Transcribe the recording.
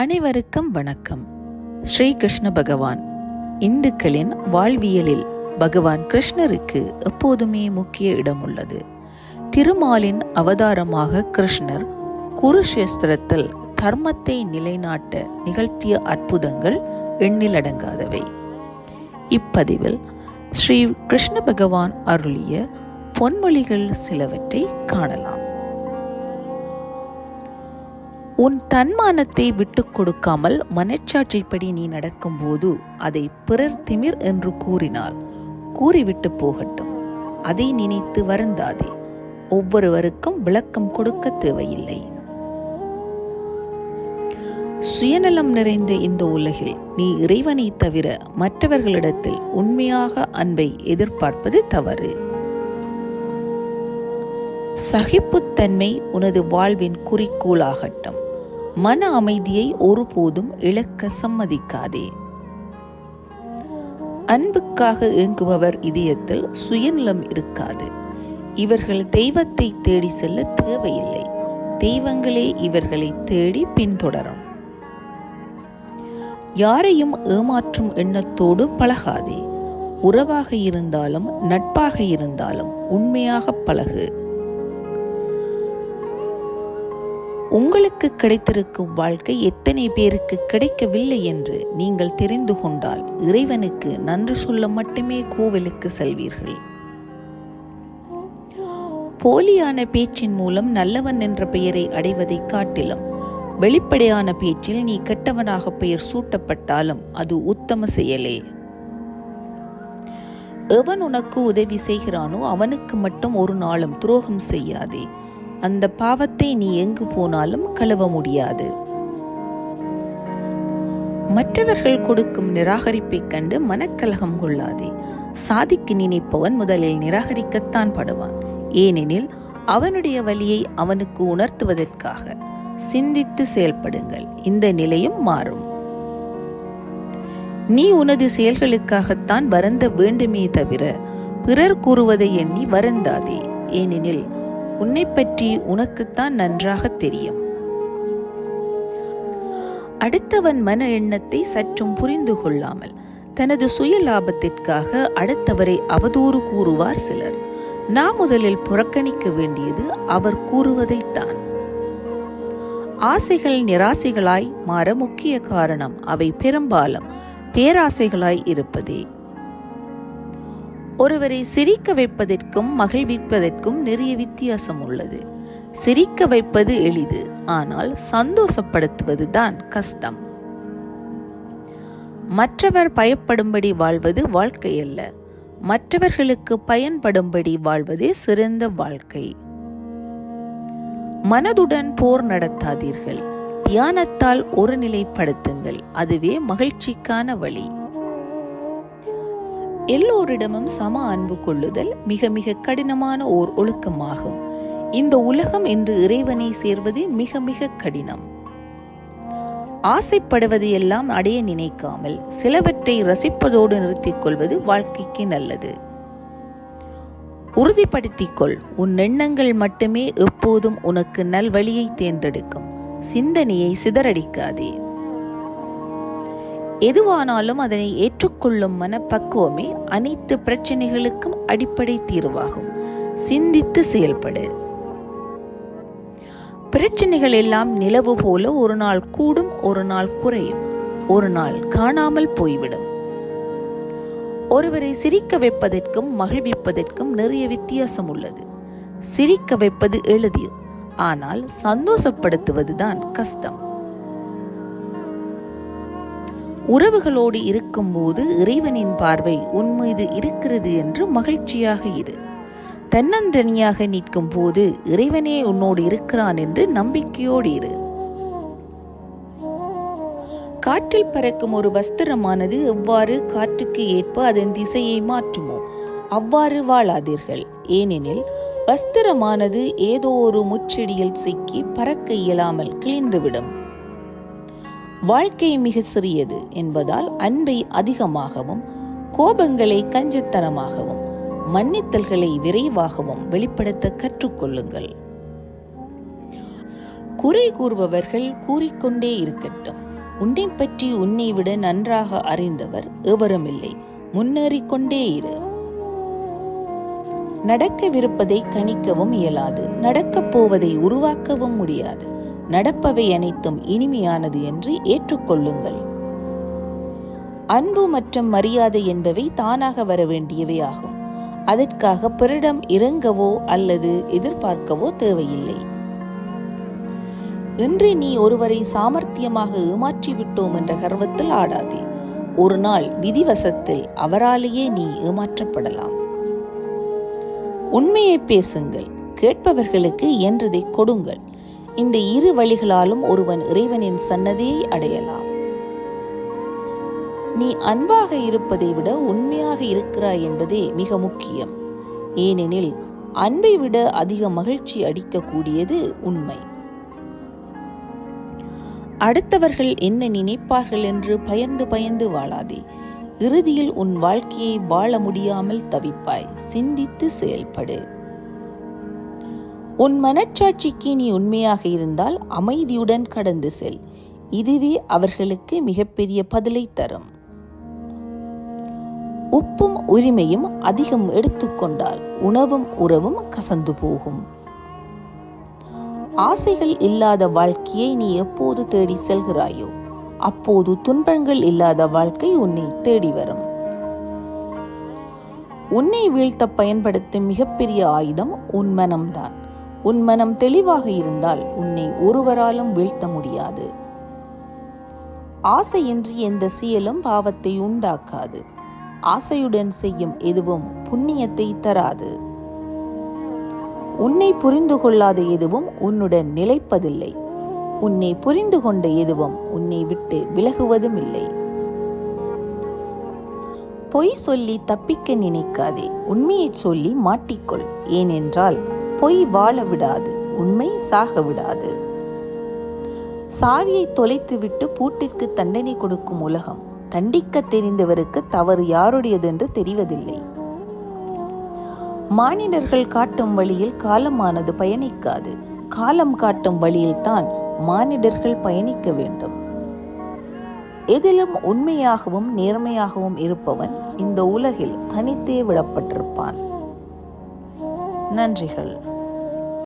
அனைவருக்கும் வணக்கம். ஸ்ரீ கிருஷ்ண பகவான். இந்துக்களின் வாழ்வியலில் பகவான் கிருஷ்ணருக்கு எப்போதுமே முக்கிய இடம் உள்ளது. திருமாலின் அவதாரமாக கிருஷ்ணர் குருஷேஸ்திரத்தில் தர்மத்தை நிலைநாட்ட நிகழ்த்திய அற்புதங்கள் எண்ணிலடங்காதவை இப்பதிவில் ஸ்ரீ கிருஷ்ண பகவான் அருளிய பொன்மொழிகள் சிலவற்றை காணலாம். உன் தன்மானத்தை விட்டுக் கொடுக்காமல் மனச்சாட்சிப்படி நீ நடக்கும்போது அதை பிறர் திமிர் என்று கூறினால் கூறிவிட்டு போகட்டும். அதை நினைத்து வருந்தாதே. ஒவ்வொருவருக்கும் விளக்கம் கொடுக்க தேவையில்லை. சுயநலம் நிறைந்த இந்த உலகில் நீ இறைவனை தவிர மற்றவர்களிடத்தில் உண்மையாக அன்பை எதிர்பார்ப்பது தவறு. சகிப்புத்தன்மை உனது வாழ்வின் குறிக்கோளாகட்டும். மன அமைதியை ஒருபோதும் இழக்க சம்மதிக்காதே. அன்புக்காக ஏங்குபவர் இதயத்தில் சுயநலம் இருக்காது. இவர்கள் தெய்வத்தை தேடி செல்ல தேவையில்லை. தெய்வங்களே இவர்களை தேடி பின்தொடரும். யாரையும் ஏமாற்றும் எண்ணத்தோடு பழகாதே. உறவாக இருந்தாலும் நட்பாக இருந்தாலும் உண்மையாக பழகு. உங்களுக்கு கிடைத்திருக்கும் வாழ்க்கை எத்தனை பேருக்கு கிடைக்கவில்லை என்று நீங்கள் தெரிந்து கொண்டால் இறைவனுக்கு நன்றி சொல்ல மட்டுமே கோவிலுக்கு செல்வீர்கள். போலியான பேச்சின் மூலம் நல்லவன் என்ற பெயரை அடைவதை காட்டிலும் வெளிப்படையான பேச்சில் நீ கெட்டவனாக பெயர் சூட்டப்பட்டாலும் அது உத்தம செயலே. எவன் உனக்கு உதவி செய்கிறானோ அவனுக்கு மட்டும் ஒரு நாளும் துரோகம் செய்யாதே. அந்த பாவத்தை நீ எங்கு போனாலும் கழுவ முடியாது. மற்றவர்கள் கொடுக்கும் நிராகரிப்பைக் கண்டு மனக்கலகம் கொள்ளாதே. சாதிக்கு நினைப்பவன் முதலில் நிராகரிக்கத்தான் படுவான். ஏனெனில் அவனுடைய வழியை அவனுக்கு உணர்த்துவதற்காக. சிந்தித்து செயல்படுங்கள் இந்த நிலையும் மாறும். நீ உனது செயல்களுக்காகத்தான் வருந்த வேண்டுமே தவிர பிறர் கூறுவதை எண்ணி வருந்தாதே. ஏனெனில் உன்னை பற்றி உனக்குத்தான் நன்றாக தெரியும். அடுத்தவன் மன எண்ணத்தை சற்றும் புரிந்து கொள்ளாமல் தனது சுய லாபத்திற்காக அடுத்தவரை அவதூறு கூறுவார் சிலர். நாம் முதலில் புறக்கணிக்க வேண்டியது அவர் கூறுவதைத்தான். ஆசைகள் நிராசைகளாய் மாற முக்கிய காரணம் அவை பெரும்பாலும் பேராசைகளாய் இருப்பதே. ஒருவரை சிரிக்க வைப்பதற்கும் மகிழ்விப்பதற்கும் நிறைய வித்தியாசம் உள்ளது. சிரிக்க வைப்பது எளிது ஆனால் சந்தோஷப்படுத்துவது தான் கஷ்டம். மற்றவர் பயப்படும்படி வாழ்வது வாழ்க்கை அல்ல மற்றவர்களுக்கு பயன்படும்படி வாழ்வதே சிறந்த வாழ்க்கை. மனதுடன் போர் நடத்தாதீர்கள். தியானத்தால் ஒரு நிலைப்படுத்துங்கள். அதுவே மகிழ்ச்சிக்கான வழி. எல்லோரிடமும் சம அன்பு கொள்ளுதல் மிக மிக கடினமான ஓர் ஒழுக்கமாகும். இந்த உலகம் என்று இறைவனை சேர்வது மிக மிக கடினம். ஆசைப்படுவது எல்லாம் அடைய நினைக்காமல் சிலவற்றை ரசிப்பதோடு நிறுத்திக் கொள்வது வாழ்க்கைக்கு நல்லது. உறுதிப்படுத்திக்கொள் உன் எண்ணங்கள் மட்டுமே எப்போதும் உனக்கு நல்வழியை தேர்ந்தெடுக்கும். சிந்தனையை சிதறடிக்காதே. எதுவானாலும் அதனை ஏற்றுக்கொள்ளும் மனப்பக்குவமே அனைத்து பிரச்சனைகளுக்கும் அடிப்படை தீர்வாகும். சிந்தித்து செயல்படு. பிரச்சனைகள் எல்லாம் நிலவு போல ஒரு நாள் கூடும் ஒரு நாள் குறையும். ஒரு நாள் காணாமல் போய்விடும். ஒருவரை சிரிக்க வைப்பதற்கும் மகிழ்விப்பதற்கும் நிறைய வித்தியாசம் உள்ளது. சிரிக்க வைப்பது எளிது ஆனால் சந்தோஷப்படுத்துவதுதான் கஷ்டம். உறவுகளோடு இருக்கும்போது இறைவனின் பார்வை உன் மீது இருக்கிறது என்று மகிழ்ச்சியாக இரு. தன்னந்தனியாக நிற்கும் போது இறைவனே உன்னோடு இருக்கிறான் என்று நம்பிக்கையோடு இரு. காற்றில் பறக்கும் ஒரு வஸ்திரமானது எவ்வாறு காற்றுக்கு ஏற்ப அதன் திசையை மாற்றுமோ அவ்வாறு வாழாதீர்கள். ஏனெனில் வஸ்திரமானது ஏதோ ஒரு முச்செடியில் சிக்கி பறக்க இயலாமல் கிழிந்துவிடும். வாழ்க்கை மிக சிறியது என்பதால் அன்பை அதிகமாகவும் கோபங்களை கஞ்சத்தனமாகவும் மன்னித்தல்களை விரைவாகவும் வெளிப்படுத்த கற்றுக்கொள்ளுங்கள். குறை கூறுபவர்கள் கூறிக்கொண்டே இருக்கட்டும். உன்னை பற்றி உன்னை விட நன்றாக அறிந்தவர் எவருமில்லை இல்லை. முன்னேறிக்கொண்டே இரு. நடக்கவிருப்பதை கணிக்கவும் இயலாது. நடக்கப் போவதை உருவாக்கவும் முடியாது. நடப்பவை அனைத்தும் இனிமையானது என்று ஏற்றுக்கொள்ளுங்கள். அன்பு மற்றும் மரியாதை என்பவை தானாக வர வேண்டியவை ஆகும். அதற்காக பிறரிடம் இறங்கவோ அல்லது எதிர்பார்க்கவோ தேவையில்லை. இன்று நீ ஒருவரை சாமர்த்தியமாக ஏமாற்றி விட்டோம் என்ற கர்வத்தில் ஆடாதே. ஒரு நாள் விதிவசத்தில் அவராலேயே நீ ஏமாற்றப்படலாம். உண்மையை பேசுங்கள். கேட்பவர்களுக்கு என்றதை கொடுங்கள். இந்த இரு வழிகளாலும் ஒருவன் இறைவனின் சன்னதியை அடையலாம். நீ அன்பாக இருப்பதை விட உண்மையாக இருக்கிறாய் என்பதே மிக முக்கியம். ஏனெனில் அன்பை விட அதிக மகிழ்ச்சி அடிக்கக்கூடியது உண்மை. அடுத்தவர்கள் என்ன நினைப்பார்கள் என்று பயந்து பயந்து வாழாதே. இறுதியில் உன் வாழ்க்கையை வாழ முடியாமல் தவிப்பாய். சிந்தித்து செயல்படு. உன் மனச்சாட்சிக்கு நீ உண்மையாக இருந்தால் அமைதியுடன் கடந்து செல். இதுவே அவர்களுக்கு மிகப்பெரிய பதிலை தரும். உப்பும் உரிமையும் அதிகம் எடுத்துக்கொண்டால் உணவும் உறவும் கசந்து போகும். ஆசைகள் இல்லாத வாழ்க்கையை நீ எப்போது தேடி செல்கிறாயோ அப்போது துன்பங்கள் இல்லாத வாழ்க்கை உன்னை தேடி வரும். உன்னை வீழ்த்த பயன்படுத்தும் மிகப்பெரிய ஆயுதம் உன் மனம்தான். உன் மனம் தெளிவாக இருந்தால் உன்னை ஒருவராலும் வீழ்த்த முடியாது. ஆசையின்றி எந்த செயலும் பாவத்தை உண்டாக்காது. ஆசையுடன் செய்யும் எதுவும் புண்ணியத்தை தராது. உன்னை புரிந்து கொள்ளாத எதுவும் உன்னுடன் நிலைப்பதில்லை. உன்னை புரிந்து கொண்ட எதுவும் உன்னை விட்டு விலகுவதும் இல்லை பொய் சொல்லி தப்பிக்க நினைக்காதே. உண்மையை சொல்லி மாட்டிக்கொள். ஏனென்றால் பொய் வாழ விடாது உண்மை சாக விடாது சாவியை தொலைத்துவிட்டு பூட்டிற்கு தண்டனை கொடுக்கும் உலகம் தண்டிக்க தெரிந்தவருக்கு தவறு யாருடையதென்று தெரிவதில்லை. மானிடர்கள் காட்டும் வழியில் காலமானது பயணிக்காது காலம் காட்டும் வழியில்தான் மானிடர்கள் பயணிக்க வேண்டும். எதிலும் உண்மையாகவும் நேர்மையாகவும் இருப்பவன் இந்த உலகில் தனித்தே விடப்பட்டிருப்பான். நன்றிகள்.